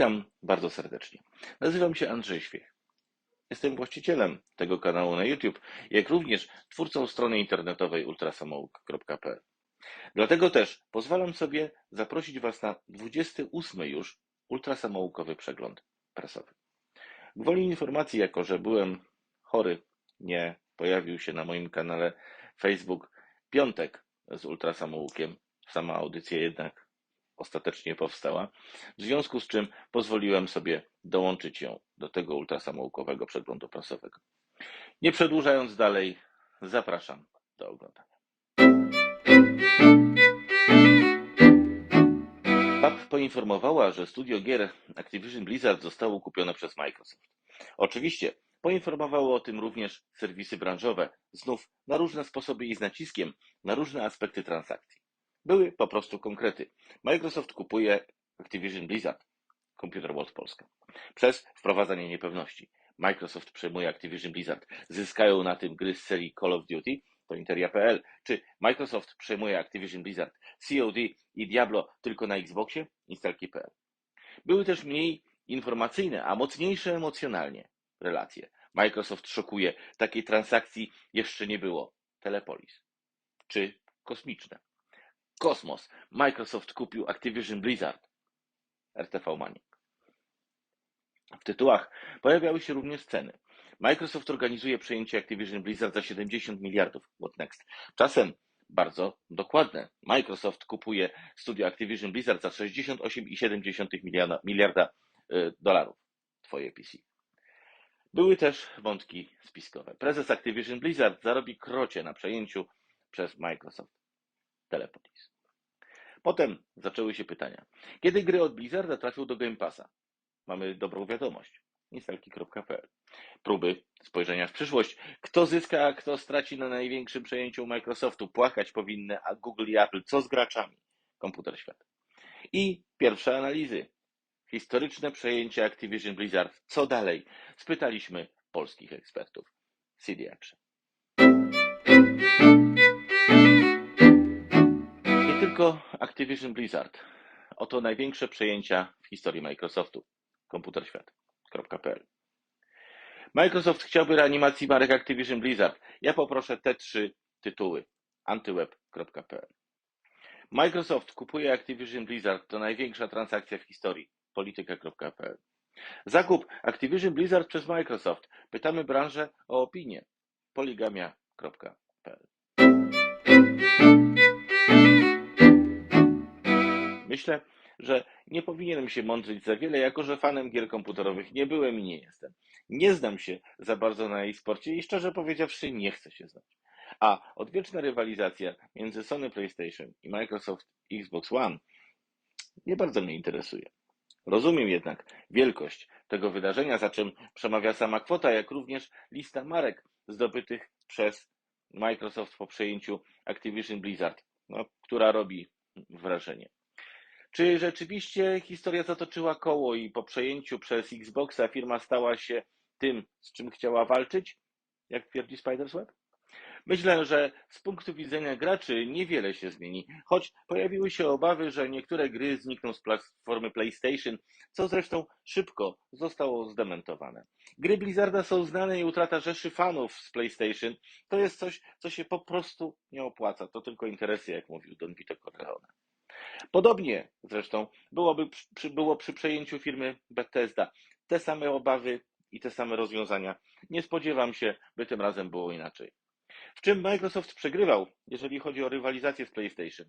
Witam bardzo serdecznie. Nazywam się Andrzej Świech. Jestem właścicielem tego kanału na YouTube, jak również twórcą strony internetowej ultrasamouk.pl. Dlatego też pozwalam sobie zaprosić Was na 28 już ultrasamoukowy przegląd prasowy. Gwoli informacji, jako że byłem chory, nie pojawił się na moim kanale Facebook piątek z ultrasamoukiem. Sama audycja jednak ostatecznie powstała, w związku z czym pozwoliłem sobie dołączyć ją do tego ultrasamoukowego przeglądu prasowego. Nie przedłużając dalej, zapraszam do oglądania. PAP poinformowała, że studio gier Activision Blizzard zostało kupione przez Microsoft. Oczywiście poinformowały o tym również serwisy branżowe, znów na różne sposoby i z naciskiem na różne aspekty transakcji. Były po prostu konkrety. Microsoft kupuje Activision Blizzard, Computer World Polska, przez wprowadzanie niepewności. Microsoft przejmuje Activision Blizzard. Zyskają na tym gry z serii Call of Duty, to Interia.pl, czy Microsoft przejmuje Activision Blizzard, COD i Diablo tylko na Xboxie, Instalki.pl. Były też mniej informacyjne, a mocniejsze emocjonalnie relacje. Microsoft szokuje, takiej transakcji jeszcze nie było. Telepolis. Czy kosmiczne. Kosmos. Microsoft kupił Activision Blizzard. RTV Manic. W tytułach pojawiały się również ceny. Microsoft organizuje przejęcie Activision Blizzard za 70 miliardów. What next? Czasem bardzo dokładne. Microsoft kupuje studio Activision Blizzard za 68,7 miliarda, miliarda y, dolarów. Twoje PC. Były też wątki spiskowe. Prezes Activision Blizzard zarobi krocie na przejęciu przez Microsoft Telepolis. Potem zaczęły się pytania. Kiedy gry od Blizzarda trafią do Game Passa? Mamy dobrą wiadomość. Instalki.pl Próby spojrzenia w przyszłość. Kto zyska, a kto straci na największym przejęciu Microsoftu? Płakać powinny, a Google i Apple co z graczami? Komputer Świat. I pierwsze analizy. Historyczne przejęcie Activision Blizzard. Co dalej? Spytaliśmy polskich ekspertów. CD Action. Tylko Activision Blizzard. Oto największe przejęcia w historii Microsoftu. Komputerświat.pl Microsoft chciałby reanimacji marek Activision Blizzard. Ja poproszę te trzy tytuły. Antyweb.pl Microsoft kupuje Activision Blizzard. To największa transakcja w historii. Polityka.pl Zakup Activision Blizzard przez Microsoft. Pytamy branżę o opinię. Poligamia.pl Myślę, że nie powinienem się mądrzyć za wiele, jako że fanem gier komputerowych nie byłem i nie jestem. Nie znam się za bardzo na e-sporcie i szczerze powiedziawszy nie chcę się znać. A odwieczna rywalizacja między Sony PlayStation i Microsoft Xbox One nie bardzo mnie interesuje. Rozumiem jednak wielkość tego wydarzenia, za czym przemawia sama kwota, jak również lista marek zdobytych przez Microsoft po przejęciu Activision Blizzard, no, która robi wrażenie. Czy rzeczywiście historia zatoczyła koło i po przejęciu przez Xboxa firma stała się tym, z czym chciała walczyć, jak twierdzi Spider's Web? Myślę, że z punktu widzenia graczy niewiele się zmieni, choć pojawiły się obawy, że niektóre gry znikną z platformy PlayStation, co zresztą szybko zostało zdementowane. Gry Blizzarda są znane i utrata rzeszy fanów z PlayStation to jest coś, co się po prostu nie opłaca. To tylko interesy, jak mówił Don Vito Corleone. Podobnie zresztą byłoby przy, było przy przejęciu firmy Bethesda. Te same obawy i te same rozwiązania. Nie spodziewam się, by tym razem było inaczej. W czym Microsoft przegrywał, jeżeli chodzi o rywalizację z PlayStation?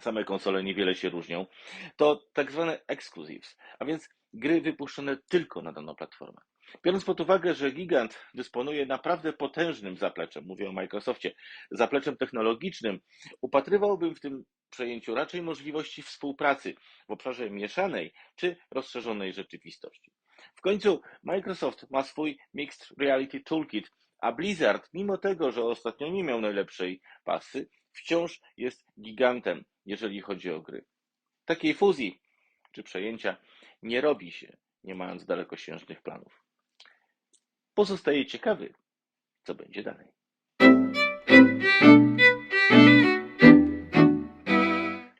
Same konsole niewiele się różnią. To tak zwane exclusives, a więc gry wypuszczone tylko na daną platformę. Biorąc pod uwagę, że gigant dysponuje naprawdę potężnym zapleczem, mówię o Microsoftie, zapleczem technologicznym, upatrywałbym w tym przejęciu raczej możliwości współpracy w obszarze mieszanej czy rozszerzonej rzeczywistości. W końcu Microsoft ma swój Mixed Reality Toolkit, a Blizzard, mimo tego, że ostatnio nie miał najlepszej pasy, wciąż jest gigantem, jeżeli chodzi o gry. Takiej fuzji czy przejęcia nie robi się, nie mając dalekosiężnych planów. Pozostaje ciekawy, co będzie dalej.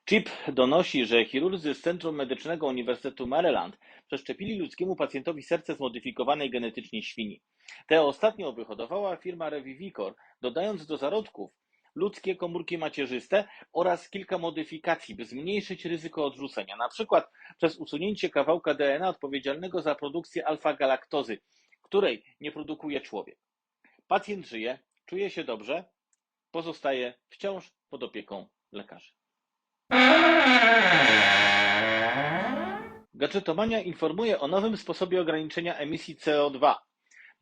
Chip donosi, że chirurdzy z Centrum Medycznego Uniwersytetu Maryland przeszczepili ludzkiemu pacjentowi serce zmodyfikowanej genetycznie świni. Te ostatnio wyhodowała firma Revivicor, dodając do zarodków ludzkie komórki macierzyste oraz kilka modyfikacji, by zmniejszyć ryzyko odrzucenia, na przykład przez usunięcie kawałka DNA odpowiedzialnego za produkcję alfa-galaktozy, której nie produkuje człowiek. Pacjent żyje, czuje się dobrze, pozostaje wciąż pod opieką lekarzy. Gadżetomania informuje o nowym sposobie ograniczenia emisji CO2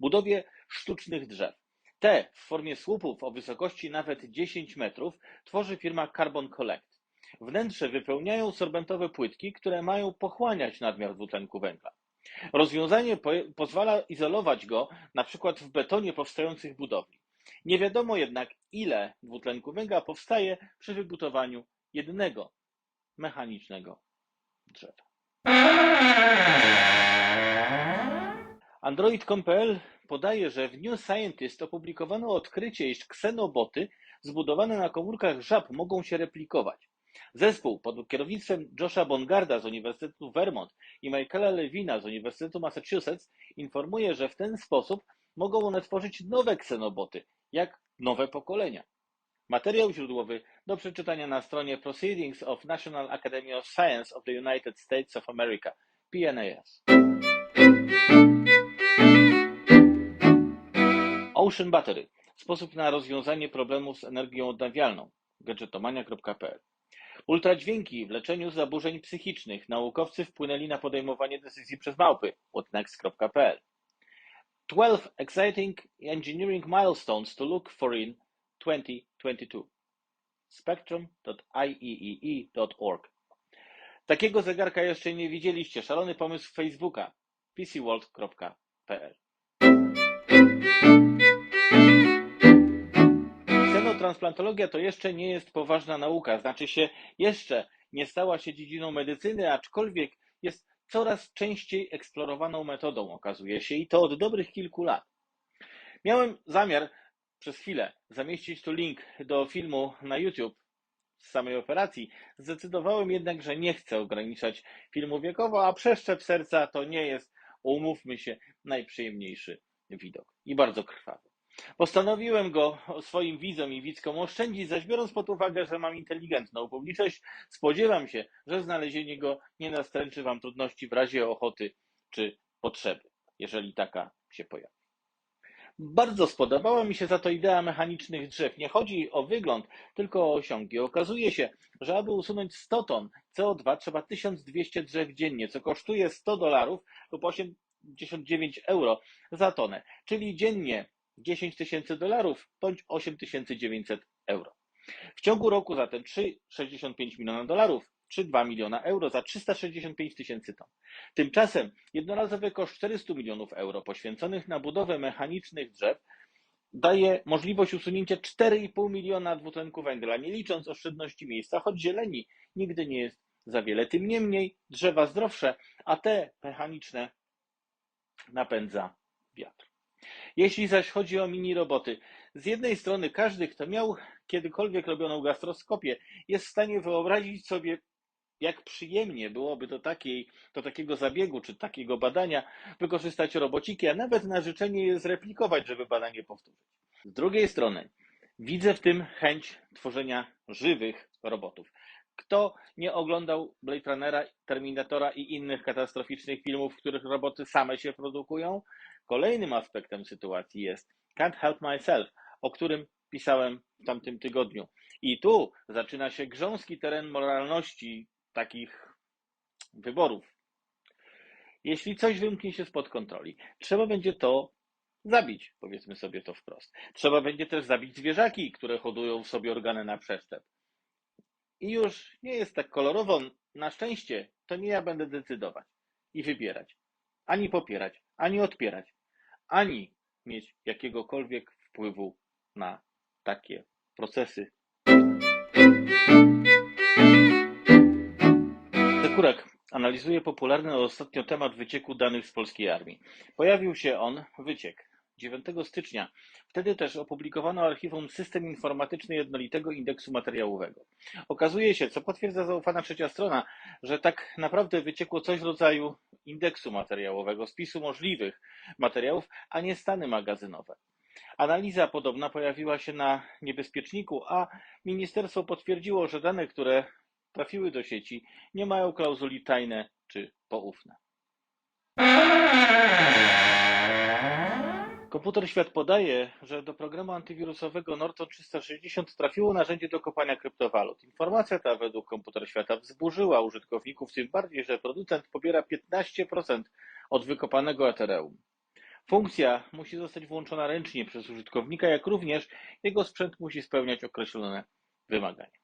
budowie sztucznych drzew. Te w formie słupów o wysokości nawet 10 metrów tworzy firma Carbon Collect. Wnętrze wypełniają sorbentowe płytki, które mają pochłaniać nadmiar dwutlenku węgla. Rozwiązanie po pozwala izolować go na przykład w betonie powstających budowli. Nie wiadomo jednak, ile dwutlenku węgla powstaje przy wybudowaniu jednego mechanicznego drzewa. Android.com.pl podaje, że w New Scientist opublikowano odkrycie, iż ksenoboty zbudowane na komórkach żab mogą się replikować. Zespół pod kierownictwem Josha Bongarda z Uniwersytetu Vermont i Michaela Lewina z Uniwersytetu Massachusetts informuje, że w ten sposób mogą one tworzyć nowe ksenoboty, jak nowe pokolenia. Materiał źródłowy do przeczytania na stronie Proceedings of National Academy of Science of the United States of America, PNAS. Ocean Battery. Sposób na rozwiązanie problemu z energią odnawialną. gadżetomania.pl Ultradźwięki w leczeniu zaburzeń psychicznych. Naukowcy wpłynęli na podejmowanie decyzji przez małpy. whatnext.pl 12 exciting engineering milestones to look for in 2022. Spectrum.ieee.org Takiego zegarka jeszcze nie widzieliście. Szalony pomysł Facebooka. pcworld.pl Xenotransplantologia to jeszcze nie jest poważna nauka, znaczy się jeszcze nie stała się dziedziną medycyny, aczkolwiek jest coraz częściej eksplorowaną metodą, okazuje się, i to od dobrych kilku lat. Miałem zamiar przez chwilę zamieścić tu link do filmu na YouTube z samej operacji. Zdecydowałem jednak, że nie chcę ograniczać filmu wiekowo, a przeszczep serca to nie jest, umówmy się, najprzyjemniejszy widok i bardzo krwawy. Postanowiłem go swoim widzom i widzkom oszczędzić, zaś biorąc pod uwagę, że mam inteligentną publiczność, spodziewam się, że znalezienie go nie nastręczy Wam trudności w razie ochoty czy potrzeby, jeżeli taka się pojawi. Bardzo spodobała mi się za to idea mechanicznych drzew. Nie chodzi o wygląd, tylko o osiągi. Okazuje się, że aby usunąć 100 ton CO2 trzeba 1200 drzew dziennie, co kosztuje 100 dolarów lub 89 euro za tonę, czyli dziennie 10 tysięcy dolarów bądź 8900 euro. W ciągu roku zatem 3,65 miliona dolarów czy 2 miliona euro za 365 tysięcy ton. Tymczasem jednorazowy koszt 400 milionów euro poświęconych na budowę mechanicznych drzew daje możliwość usunięcia 4,5 miliona dwutlenku węgla, nie licząc oszczędności miejsca, choć zieleni nigdy nie jest za wiele. Tym niemniej drzewa zdrowsze, a te mechaniczne napędza wiatr. Jeśli zaś chodzi o mini roboty, z jednej strony każdy, kto miał kiedykolwiek robioną gastroskopię, jest w stanie wyobrazić sobie, jak przyjemnie byłoby do, takiej, do takiego zabiegu czy takiego badania wykorzystać robociki, a nawet na życzenie je zreplikować, żeby badanie powtórzyć. Z drugiej strony widzę w tym chęć tworzenia żywych robotów. Kto nie oglądał Blade Runnera, Terminatora i innych katastroficznych filmów, w których roboty same się produkują? Kolejnym aspektem sytuacji jest Can't Help Myself, o którym pisałem w tamtym tygodniu. I tu zaczyna się grząski teren moralności takich wyborów. Jeśli coś wymknie się spod kontroli, trzeba będzie to zabić, powiedzmy sobie to wprost. Trzeba będzie też zabić zwierzaki, które hodują w sobie organy na przeszczep. I już nie jest tak kolorowo. Na szczęście to nie ja będę decydować i wybierać. Ani popierać, ani odpierać, ani mieć jakiegokolwiek wpływu na takie procesy. Sekurak analizuje popularny ostatnio temat wycieku danych z polskiej armii. Pojawił się on, wyciek, 9 stycznia. Wtedy też opublikowano archiwum System Informatyczny Jednolitego Indeksu Materiałowego. Okazuje się, co potwierdza zaufana trzecia strona, że tak naprawdę wyciekło coś w rodzaju indeksu materiałowego, spisu możliwych materiałów, a nie stany magazynowe. Analiza podobna pojawiła się na niebezpieczniku, a ministerstwo potwierdziło, że dane, które trafiły do sieci, nie mają klauzuli tajne czy poufne. Komputer Świat podaje, że do programu antywirusowego Norton 360 trafiło narzędzie do kopania kryptowalut. Informacja ta według Komputer Świata wzburzyła użytkowników, tym bardziej, że producent pobiera 15% od wykopanego Ethereum. Funkcja musi zostać włączona ręcznie przez użytkownika, jak również jego sprzęt musi spełniać określone wymagania.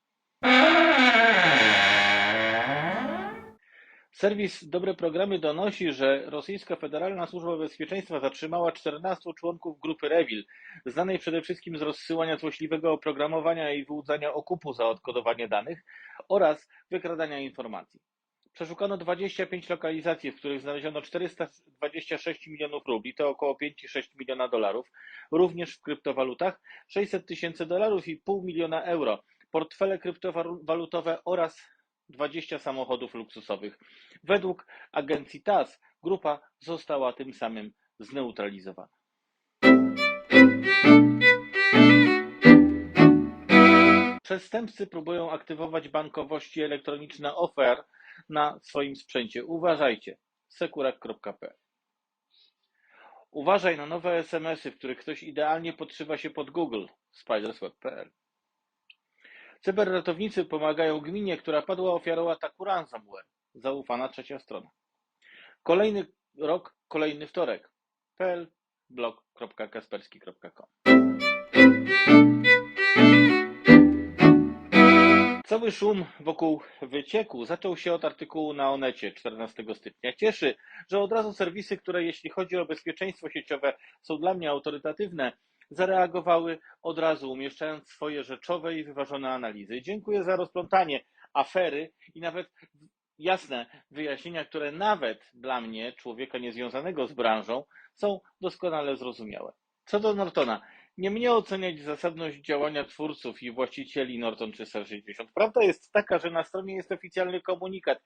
Serwis Dobre Programy donosi, że rosyjska Federalna Służba Bezpieczeństwa zatrzymała 14 członków grupy Revil, znanej przede wszystkim z rozsyłania złośliwego oprogramowania i wyłudzania okupu za odkodowanie danych oraz wykradania informacji. Przeszukano 25 lokalizacji, w których znaleziono 426 milionów rubli, to około 5,6 miliona dolarów, również w kryptowalutach, 600 tysięcy dolarów i pół miliona euro, portfele kryptowalutowe oraz 20 samochodów luksusowych. Według agencji TASS grupa została tym samym zneutralizowana. Przestępcy próbują aktywować bankowości elektroniczne OFR na swoim sprzęcie. Uważajcie. sekurak.pl Uważaj na nowe SMS-y, w których ktoś idealnie podszywa się pod Google. spidersweb.pl Cyberratownicy pomagają gminie, która padła ofiarą ataku ransomware. Zaufana trzecia strona. Kolejny rok, kolejny wtorek. pl blog.kasperski.com Cały szum wokół wycieku zaczął się od artykułu na Onecie 14 stycznia. Cieszy, że od razu serwisy, które jeśli chodzi o bezpieczeństwo sieciowe są dla mnie autorytatywne, zareagowały od razu, umieszczając swoje rzeczowe i wyważone analizy. Dziękuję za rozplątanie afery i nawet jasne wyjaśnienia, które nawet dla mnie, człowieka niezwiązanego z branżą, są doskonale zrozumiałe. Co do Nortona, nie mnie oceniać zasadność działania twórców i właścicieli Norton 360. Prawda jest taka, że na stronie jest oficjalny komunikat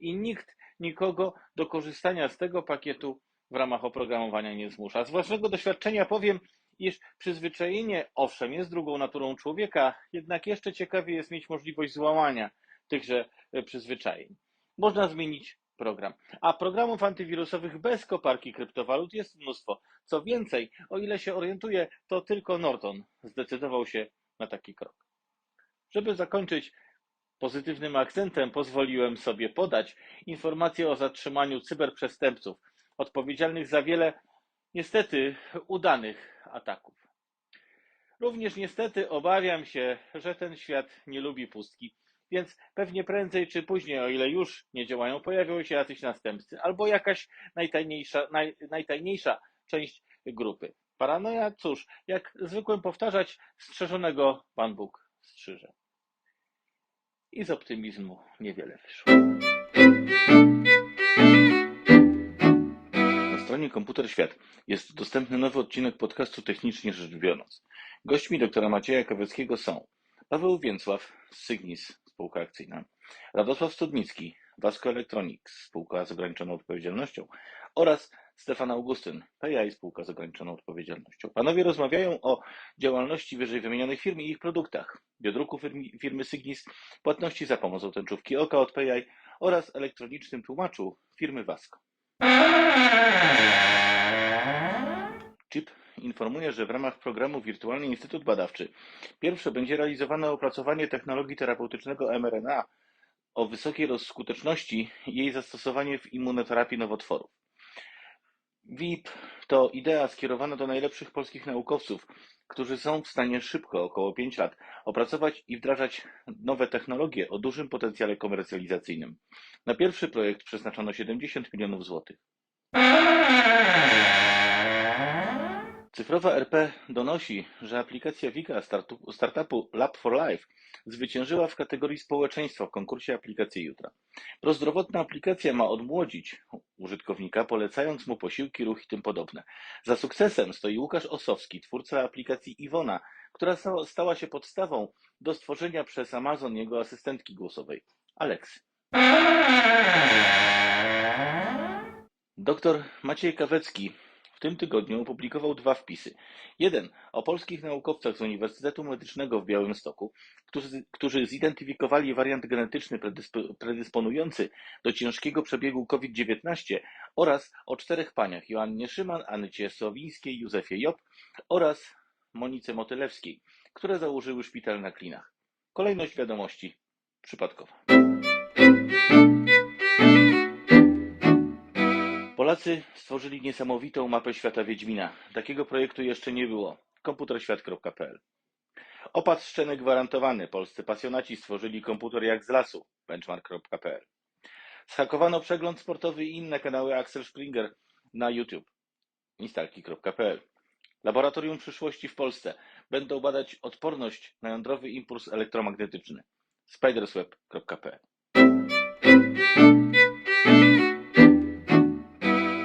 i nikt nikogo do korzystania z tego pakietu w ramach oprogramowania nie zmusza. Z własnego doświadczenia powiem, iż przyzwyczajenie, owszem, jest drugą naturą człowieka, jednak jeszcze ciekawiej jest mieć możliwość złamania tychże e, przyzwyczajeń. Można zmienić program. A programów antywirusowych bez koparki kryptowalut jest mnóstwo. Co więcej, o ile się orientuję, to tylko Norton zdecydował się na taki krok. Żeby zakończyć pozytywnym akcentem, pozwoliłem sobie podać informację o zatrzymaniu cyberprzestępców odpowiedzialnych za wiele niestety udanych ataków. Również niestety obawiam się, że ten świat nie lubi pustki, więc pewnie prędzej czy później, o ile już nie działają, pojawią się jacyś następcy albo jakaś najtajniejsza, naj, najtajniejsza część grupy. Paranoja, cóż, jak zwykłem powtarzać, strzeżonego Pan Bóg strzyże. I z optymizmu niewiele wyszło. Stronie Komputer Świat jest dostępny nowy odcinek podcastu Technicznie Rzecz Biorąc. Gośćmi doktora Macieja Kaweckiego są Paweł Więcław z Sygnis, spółka akcyjna, Radosław Studnicki, Vasco Electronics, spółka z ograniczoną odpowiedzialnością oraz Stefan Augustyn, PI, spółka z ograniczoną odpowiedzialnością. Panowie rozmawiają o działalności wyżej wymienionych firm i ich produktach, biodruku firmy, firmy Sygnis, płatności za pomocą tęczówki oka od PI oraz elektronicznym tłumaczu firmy Vasco. CHIP informuje, że w ramach programu Wirtualny Instytut Badawczy pierwsze będzie realizowane opracowanie technologii terapeutycznego mRNA o wysokiej rozskuteczności i jej zastosowanie w immunoterapii nowotworów. WIP to idea skierowana do najlepszych polskich naukowców, którzy są w stanie szybko, około 5 lat, opracować i wdrażać nowe technologie o dużym potencjale komercjalizacyjnym. Na pierwszy projekt przeznaczono 70 milionów złotych. Cyfrowa RP donosi, że aplikacja Wika startu- startupu Lab for Life zwyciężyła w kategorii społeczeństwa w konkursie aplikacji jutra. Prozdrowotna aplikacja ma odmłodzić użytkownika, polecając mu posiłki, ruch i tym podobne. Za sukcesem stoi Łukasz Osowski, twórca aplikacji Iwona, która sta- stała się podstawą do stworzenia przez Amazon jego asystentki głosowej, Alexy. Doktor Maciej Kawecki tym tygodniu opublikował dwa wpisy. Jeden o polskich naukowcach z Uniwersytetu Medycznego w Białymstoku, którzy, którzy zidentyfikowali wariant genetyczny predyspo, predysponujący do ciężkiego przebiegu COVID-19 oraz o czterech paniach Joannie Szyman, Anycie Sowińskiej, Józefie Job oraz Monice Motylewskiej, które założyły szpital na Klinach. Kolejność wiadomości przypadkowa. Polacy stworzyli niesamowitą mapę świata Wiedźmina. Takiego projektu jeszcze nie było. komputerświat.pl Opad szczeny gwarantowany. Polscy pasjonaci stworzyli komputer jak z lasu. benchmark.pl Zhakowano przegląd sportowy i inne kanały Axel Springer na YouTube. instalki.pl Laboratorium przyszłości w Polsce. Będą badać odporność na jądrowy impuls elektromagnetyczny. spidersweb.pl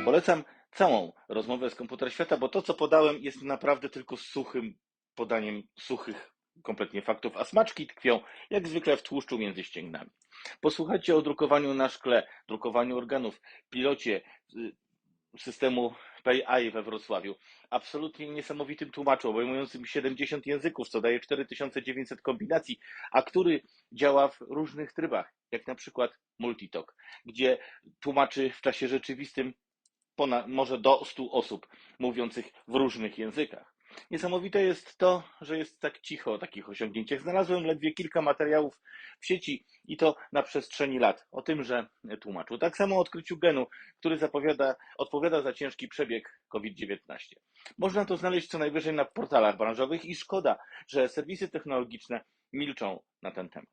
Polecam całą rozmowę z Komputer Świata, bo to, co podałem, jest naprawdę tylko suchym podaniem suchych kompletnie faktów, a smaczki tkwią jak zwykle w tłuszczu między ścięgnami. Posłuchajcie o drukowaniu na szkle, drukowaniu organów, pilocie y, systemu PayEye we Wrocławiu. Absolutnie niesamowitym tłumaczu, obejmującym 70 języków, co daje 4900 kombinacji, a który działa w różnych trybach, jak na przykład Multitalk, gdzie tłumaczy w czasie rzeczywistym ponad, może do 100 osób mówiących w różnych językach. Niesamowite jest to, że jest tak cicho o takich osiągnięciach. Znalazłem ledwie kilka materiałów w sieci i to na przestrzeni lat o tymże tłumaczu. Tak samo o odkryciu genu, który odpowiada za ciężki przebieg COVID-19. Można to znaleźć co najwyżej na portalach branżowych i szkoda, że serwisy technologiczne milczą na ten temat.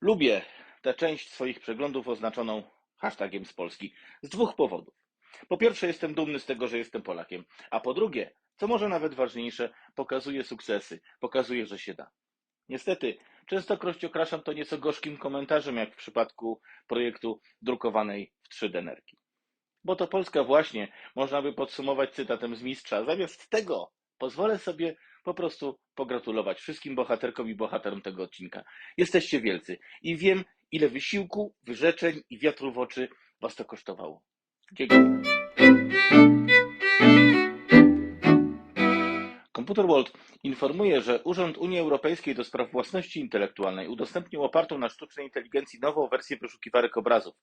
Lubię tę część swoich przeglądów oznaczoną hashtagiem z Polski z dwóch powodów. Po pierwsze, jestem dumny z tego, że jestem Polakiem, a po drugie, co może nawet ważniejsze, pokazuje sukcesy, pokazuje, że się da. Niestety, częstokroć okraszam to nieco gorzkim komentarzem, jak w przypadku projektu drukowanej w 3D nerki. Bo to Polska właśnie, można by podsumować cytatem z mistrza. Zamiast tego pozwolę sobie po prostu pogratulować wszystkim bohaterkom i bohaterom tego odcinka. Jesteście wielcy i wiem, ile wysiłku, wyrzeczeń i wiatru w oczy was to kosztowało. Dziękuję. Computer World informuje, że Urząd Unii Europejskiej do spraw własności intelektualnej udostępnił opartą na sztucznej inteligencji nową wersję wyszukiwarek obrazów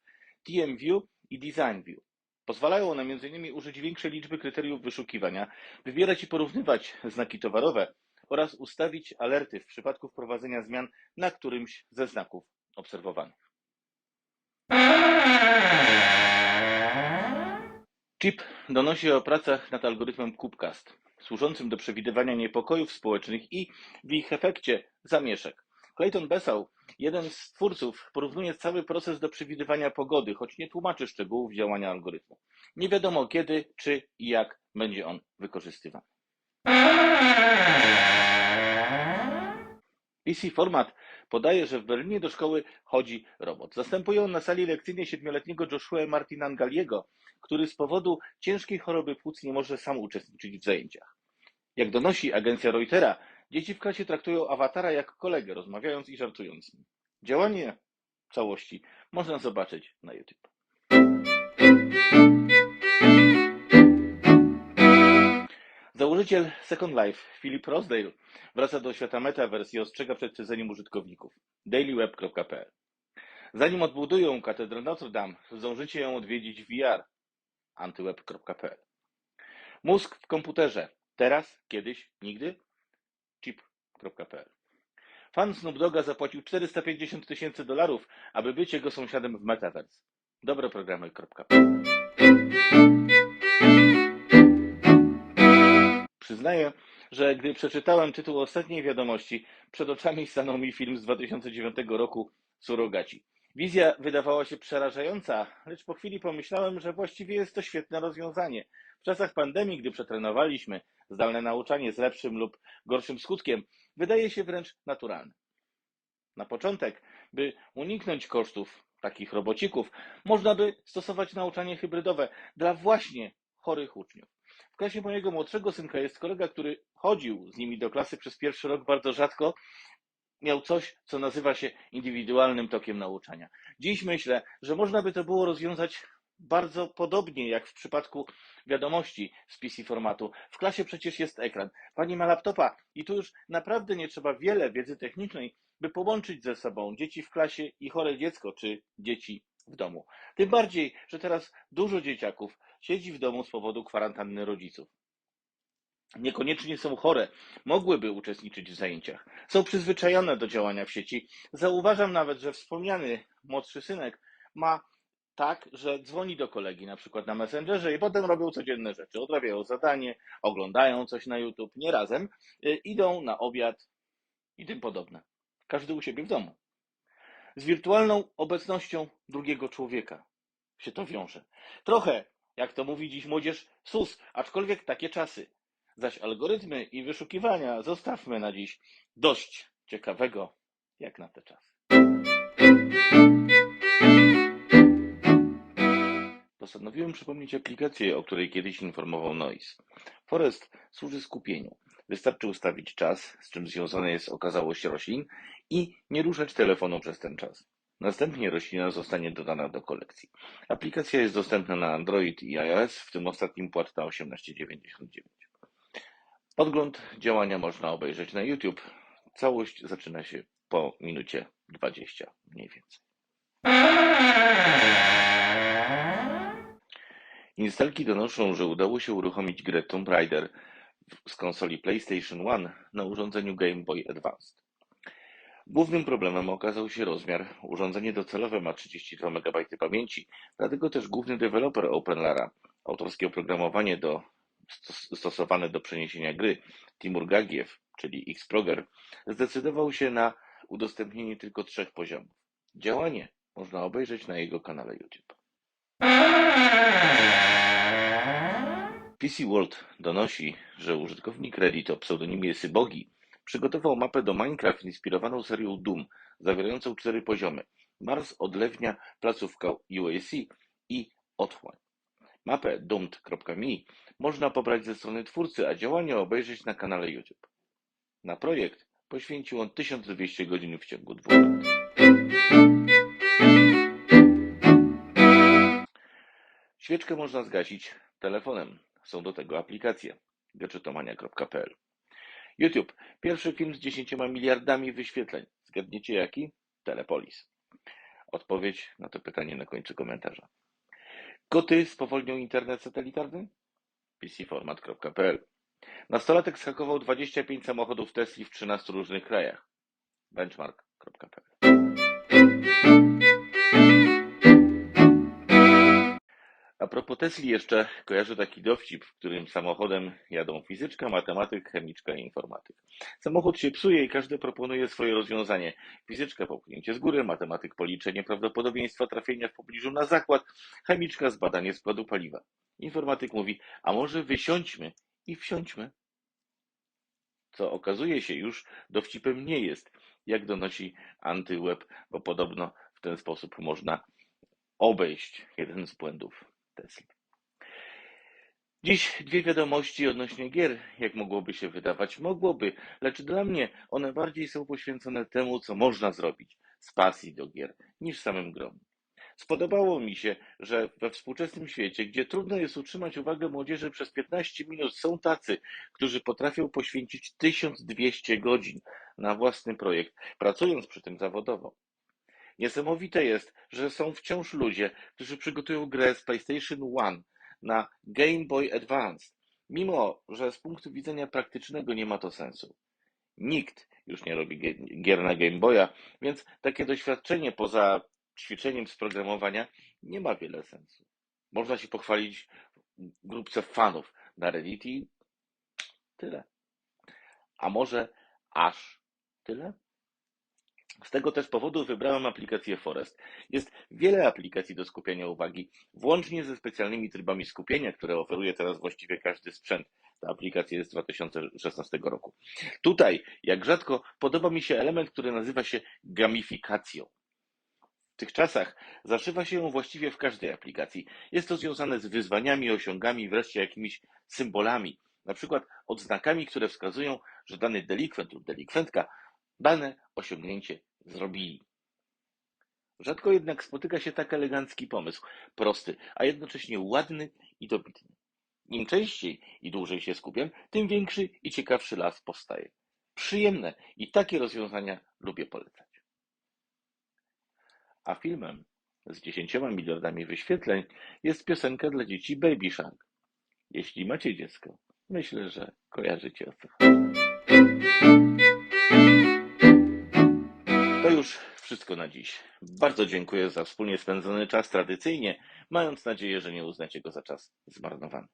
TMView i DesignView. Pozwalają one m.in. użyć większej liczby kryteriów wyszukiwania, wybierać i porównywać znaki towarowe oraz ustawić alerty w przypadku wprowadzenia zmian na którymś ze znaków obserwowanych. Chip donosi o pracach nad algorytmem Kubecast, służącym do przewidywania niepokojów społecznych i w ich efekcie zamieszek. Clayton Bessau, jeden z twórców, porównuje cały proces do przewidywania pogody, choć nie tłumaczy szczegółów działania algorytmu. Nie wiadomo kiedy, czy i jak będzie on wykorzystywany. PC Format podaje, że w Berlinie do szkoły chodzi robot. Zastępuje on na sali lekcyjnej siedmioletniego Joshua Martina Angaliego, który z powodu ciężkiej choroby płuc nie może sam uczestniczyć w zajęciach. Jak donosi agencja Reutera, dzieci w klasie traktują awatara jak kolegę, rozmawiając i żartując z nim. Działanie całości można zobaczyć na YouTube. Założyciel Second Life, Philip Rosedale, wraca do świata metaverse i ostrzega przed przedzeniem użytkowników. dailyweb.pl Zanim odbudują katedrę Notre Dame, zdążycie ją odwiedzić w VR. antyweb.pl Mózg w komputerze. Teraz, kiedyś, nigdy? chip.pl Fan Snoop Dogga zapłacił 450 tysięcy dolarów, aby być jego sąsiadem w Metaverse. Dobre programy.pl Przyznaję, że gdy przeczytałem tytuł ostatniej wiadomości, przed oczami stanął mi film z 2009 roku Surogaci. Wizja wydawała się przerażająca, lecz po chwili pomyślałem, że właściwie jest to świetne rozwiązanie. W czasach pandemii, gdy przetrenowaliśmy zdalne nauczanie z lepszym lub gorszym skutkiem, wydaje się wręcz naturalne. Na początek, by uniknąć kosztów takich robocików, można by stosować nauczanie hybrydowe dla właśnie chorych uczniów. W klasie mojego młodszego synka jest kolega, który chodził z nimi do klasy przez pierwszy rok bardzo rzadko. Miał coś, co nazywa się indywidualnym tokiem nauczania. Dziś myślę, że można by to było rozwiązać bardzo podobnie jak w przypadku wiadomości z PC formatu. W klasie przecież jest ekran. Pani ma laptopa i tu już naprawdę nie trzeba wiele wiedzy technicznej, by połączyć ze sobą dzieci w klasie i chore dziecko, czy dzieci w domu. Tym bardziej, że teraz dużo dzieciaków siedzi w domu z powodu kwarantanny rodziców. Niekoniecznie są chore, mogłyby uczestniczyć w zajęciach. Są przyzwyczajone do działania w sieci. Zauważam nawet, że wspomniany młodszy synek ma tak, że dzwoni do kolegi, na przykład na Messengerze i potem robią codzienne rzeczy. Odrabiają zadanie, oglądają coś na YouTube, nie razem, y, idą na obiad i tym podobne. Każdy u siebie w domu. Z wirtualną obecnością drugiego człowieka się to wiąże. Trochę, jak to mówi dziś młodzież, sus, aczkolwiek takie czasy. Zaś algorytmy i wyszukiwania zostawmy na dziś dość ciekawego, jak na te czasy. Postanowiłem przypomnieć aplikację, o której kiedyś informował Noise. Forest służy skupieniu. Wystarczy ustawić czas, z czym związana jest okazałość roślin i nie ruszać telefonu przez ten czas. Następnie roślina zostanie dodana do kolekcji. Aplikacja jest dostępna na Android i iOS, w tym ostatnim płatna 18,99. Podgląd działania można obejrzeć na YouTube. Całość zaczyna się po minucie 20 mniej więcej. Instalki donoszą, że udało się uruchomić grę Tomb Raider z konsoli PlayStation 1 na urządzeniu Game Boy Advance. Głównym problemem okazał się rozmiar. Urządzenie docelowe ma 32 MB pamięci, dlatego też główny deweloper OpenLara, autorskie oprogramowanie do, stosowane do przeniesienia gry, Timur Gagiew, czyli Xproger, zdecydował się na udostępnienie tylko trzech poziomów. Działanie można obejrzeć na jego kanale YouTube. PC World donosi, że użytkownik Reddit o pseudonimie Sybogi przygotował mapę do Minecraft inspirowaną serią Doom, zawierającą cztery poziomy: Mars, Odlewnia, placówka UAC i Otchłań. Mapę doomed.me można pobrać ze strony twórcy, a działanie obejrzeć na kanale YouTube. Na projekt poświęcił on 1200 godzin w ciągu dwóch lat. Świeczkę można zgasić telefonem. Są do tego aplikacje gadżetomania.pl YouTube. Pierwszy film z 10 miliardami wyświetleń. Zgadniecie jaki? Telepolis. Odpowiedź na to pytanie na końcu komentarza. Koty spowolnią internet satelitarny? pcformat.pl Nastolatek schakował 25 samochodów Tesla w 13 różnych krajach. benchmark.pl A propos Tesli jeszcze kojarzę taki dowcip, w którym samochodem jadą fizyczka, matematyk, chemiczka i informatyk. Samochód się psuje i każdy proponuje swoje rozwiązanie. Fizyczka popchnięcie z góry, matematyk policzenie prawdopodobieństwa trafienia w pobliżu na zakład, chemiczka zbadanie składu paliwa. Informatyk mówi, a może wysiądźmy i wsiądźmy. Co okazuje się już dowcipem nie jest, jak donosi antyweb, bo podobno w ten sposób można obejść jeden z błędów Dziś dwie wiadomości odnośnie gier, jak mogłoby się wydawać, mogłoby, lecz dla mnie one bardziej są poświęcone temu, co można zrobić z pasji do gier, niż samym grom. Spodobało mi się, że we współczesnym świecie, gdzie trudno jest utrzymać uwagę młodzieży przez 15 minut, są tacy, którzy potrafią poświęcić 1200 godzin na własny projekt, pracując przy tym zawodowo. Niesamowite jest, że są wciąż ludzie, którzy przygotują grę z PlayStation 1 na Game Boy Advance, mimo że z punktu widzenia praktycznego nie ma to sensu. Nikt już nie robi gier na Game Boya, więc takie doświadczenie poza ćwiczeniem z programowania nie ma wiele sensu. Można się pochwalić grupce fanów na Reddit i tyle. A może aż tyle? Z tego też powodu wybrałem aplikację Forest. Jest wiele aplikacji do skupiania uwagi, włącznie ze specjalnymi trybami skupienia, które oferuje teraz właściwie każdy sprzęt. Ta aplikacja jest z 2016 roku. Tutaj, jak rzadko, podoba mi się element, który nazywa się gamifikacją. W tych czasach zaszywa się ją właściwie w każdej aplikacji. Jest to związane z wyzwaniami, osiągami, wreszcie jakimiś symbolami, na przykład odznakami, które wskazują, że dany delikwent lub delikwentka dane osiągnięcie zrobili. Rzadko jednak spotyka się tak elegancki pomysł, prosty, a jednocześnie ładny i dobitny. Im częściej i dłużej się skupiam, tym większy i ciekawszy las powstaje. Przyjemne i takie rozwiązania lubię polecać. A filmem z 10 miliardami wyświetleń jest piosenka dla dzieci Baby Shark. Jeśli macie dziecko, myślę, że kojarzycie o co wszystko na dziś. Bardzo dziękuję za wspólnie spędzony czas tradycyjnie, mając nadzieję, że nie uznacie go za czas zmarnowany.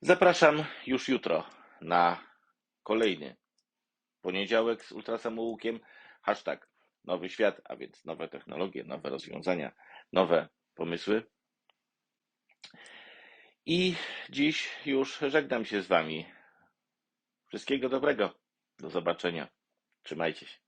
Zapraszam już jutro na kolejny poniedziałek z ultrasamoukiem. Hashtag nowy świat, a więc nowe technologie, nowe rozwiązania, nowe pomysły. I dziś już żegnam się z Wami. Wszystkiego dobrego. Do zobaczenia. Trzymajcie się.